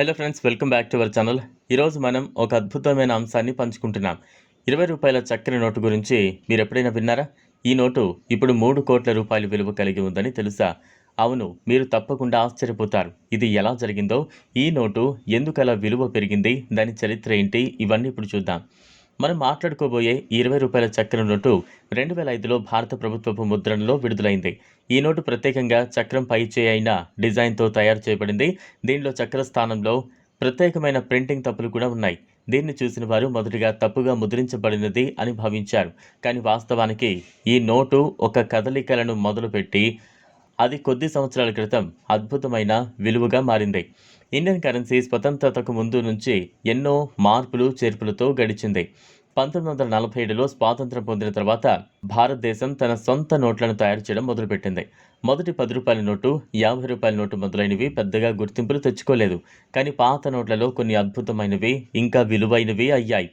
Hello friends welcome back to our channel ఈరోజు మనం ఒక అద్భుతమైన అంశాన్ని పంచుకుంటున్నాం. ఇరవై రూపాయల చక్కెర నోటు గురించి మీరు ఎప్పుడైనా విన్నారా? ఈ నోటు ఇప్పుడు మూడు కోట్ల రూపాయల విలువ కలిగి ఉందని తెలుసా? అవును మీరు తప్పకుండా ఆశ్చర్యపోతారు. ఇది ఎలా జరిగిందో ఈ నోటు ఎందుకు అలా విలువ పెరిగింది దాని చరిత్ర ఏంటి ఇవన్నీ ఇప్పుడు చూద్దాం. మనం మాట్లాడుకోబోయే ఇరవై రూపాయల చక్రం నోటు రెండు వేల ఐదులో భారత ప్రభుత్వపు ముద్రణలో విడుదలైంది. ఈ నోటు ప్రత్యేకంగా చక్రం పైచే అయిన డిజైన్తో తయారు చేయబడింది. దీనిలో చక్ర స్థానంలో ప్రత్యేకమైన ప్రింటింగ్ తప్పులు కూడా ఉన్నాయి. దీన్ని చూసిన వారు మొదటిగా తప్పుగా ముద్రించబడినది అని భావించారు. కానీ వాస్తవానికి ఈ నోటు ఒక కదలికలను మొదలుపెట్టి అది కొద్ది సంవత్సరాల క్రితం అద్భుతమైన విలువగా మారింది. ఇండియన్ కరెన్సీ స్వతంత్రతకు ముందు నుంచి ఎన్నో మార్పులు చేర్పులతో గడిచింది. పంతొమ్మిది వందల నలభై ఏడులో స్వాతంత్రం పొందిన తర్వాత భారతదేశం తన సొంత నోట్లను తయారు చేయడం మొదలుపెట్టింది. మొదటి పది రూపాయల నోటు యాభై రూపాయల నోటు మొదలైనవి పెద్దగా గుర్తింపులు తెచ్చుకోలేదు. కానీ పాత నోట్లలో కొన్ని అద్భుతమైనవి ఇంకా విలువైనవి అయ్యాయి.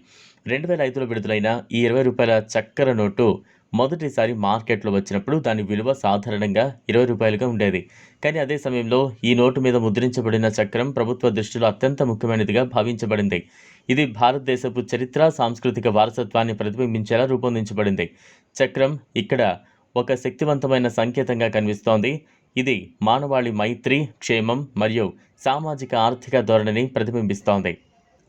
రెండు వేల ఐదులో విడుదలైన ఈ ఇరవై రూపాయల చక్కెర నోటు మొదటిసారి మార్కెట్లో వచ్చినప్పుడు దాని విలువ సాధారణంగా ఇరవై రూపాయలుగా ఉండేది. కానీ అదే సమయంలో ఈ నోటు మీద ముద్రించబడిన చక్రం ప్రభుత్వ దృష్టిలో అత్యంత ముఖ్యమైనదిగా భావించబడింది. ఇది భారతదేశపు చరిత్ర సాంస్కృతిక వారసత్వాన్ని ప్రతిబింబించేలా రూపొందించబడింది. చక్రం ఇక్కడ ఒక శక్తివంతమైన సంకేతంగా కనిపిస్తోంది. ఇది మానవాళి మైత్రి క్షేమం మరియు సామాజిక ఆర్థిక ధోరణిని ప్రతిబింబిస్తోంది.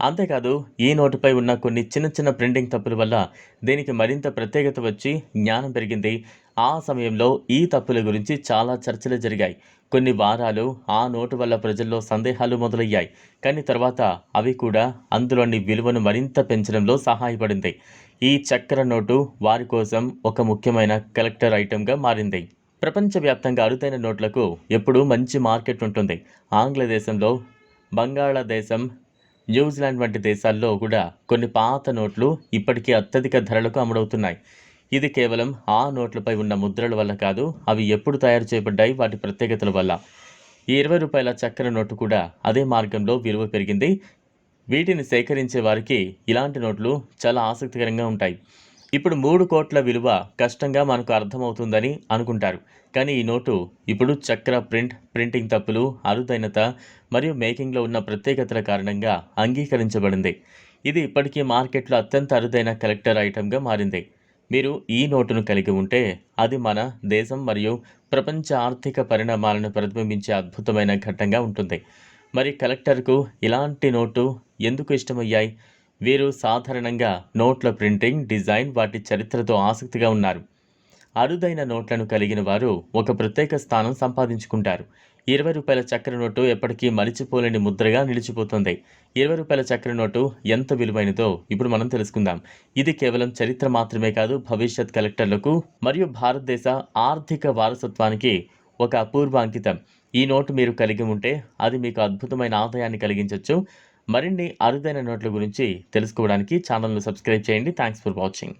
అంతేకాదు ఈ నోటుపై ఉన్న కొన్ని చిన్న చిన్న ప్రింటింగ్ తప్పుల వల్ల దీనికి మరింత ప్రత్యేకత వచ్చి జ్ఞానం పెరిగింది. ఆ సమయంలో ఈ తప్పుల గురించి చాలా చర్చలు జరిగాయి. కొన్ని వారాలు ఆ నోటు వల్ల ప్రజల్లో సందేహాలు మొదలయ్యాయి. కానీ తర్వాత అవి కూడా అందులోని విలువను మరింత పెంచడంలో సహాయపడింది. ఈ చక్ర నోటు వారి కోసం ఒక ముఖ్యమైన కలెక్టర్ ఐటెంగా మారింది. ప్రపంచవ్యాప్తంగా అరుదైన నోట్లకు ఎప్పుడూ మంచి మార్కెట్ ఉంటుంది. ఆంగ్లదేశంలో బంగాళాదేశం న్యూజిలాండ్ వంటి దేశాల్లో కూడా కొన్ని పాత నోట్లు ఇప్పటికీ అత్యధిక ధరలకు అమ్ముడవుతున్నాయి. ఇది కేవలం ఆ నోట్లపై ఉన్న ముద్రల వల్ల కాదు అవి ఎప్పుడు తయారు చేయబడ్డాయి వాటి ప్రత్యేకతల వల్ల. ఈ ఇరవై రూపాయల చక్కెర నోటు కూడా అదే మార్గంలో విలువ పెరిగింది. వీటిని సేకరించే వారికి ఇలాంటి నోట్లు చాలా ఆసక్తికరంగా ఉంటాయి. ఇప్పుడు మూడు కోట్ల విలువ కష్టంగా మనకు అర్థమవుతుందని అనుకుంటారు. కానీ ఈ నోటు ఇప్పుడు చక్ర ప్రింట్ ప్రింటింగ్ తప్పులు అరుదైనత మరియు మేకింగ్లో ఉన్న ప్రత్యేకతల కారణంగా అంగీకరించబడింది. ఇది ఇప్పటికీ మార్కెట్లో అత్యంత అరుదైన కలెక్టర్ ఐటమ్గా మారింది. మీరు ఈ నోటును కలిగి ఉంటే అది మన దేశం మరియు ప్రపంచ ఆర్థిక పరిణామాలను ప్రతిబింబించే అద్భుతమైన ఘట్టంగా ఉంటుంది. మరి కలెక్టర్కు ఇలాంటి నోటు ఎందుకు ఇష్టమయ్యాయి? వీరు సాధారణంగా నోట్ల ప్రింటింగ్ డిజైన్ వాటి చరిత్రతో ఆసక్తిగా ఉన్నారు. అరుదైన నోట్లను కలిగిన వారు ఒక ప్రత్యేక స్థానం సంపాదించుకుంటారు. ఇరవై రూపాయల చక్కెర నోటు ఎప్పటికీ మరిచిపోలేని ముద్రగా నిలిచిపోతుంది. ఇరవై రూపాయల చక్కెర నోటు ఎంత విలువైనదో ఇప్పుడు మనం తెలుసుకుందాం. ఇది కేవలం చరిత్ర మాత్రమే కాదు భవిష్యత్ కలెక్టర్లకు మరియు భారతదేశ ఆర్థిక వారసత్వానికి ఒక అపూర్వ అంకితం. ఈ నోటు మీరు కలిగి ఉంటే అది మీకు అద్భుతమైన ఆదాయాన్ని కలిగించవచ్చు మరిన్ని అరుదైన నోట్ల గురించి తెలుసుకోవడానికి ఛానల్ను సబ్స్క్రైబ్ చేయండి. థ్యాంక్స్ ఫర్ వాచింగ్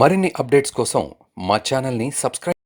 మరిన్ని అప్డేట్స్ కోసం మా ఛానల్ని సబ్స్క్రైబ్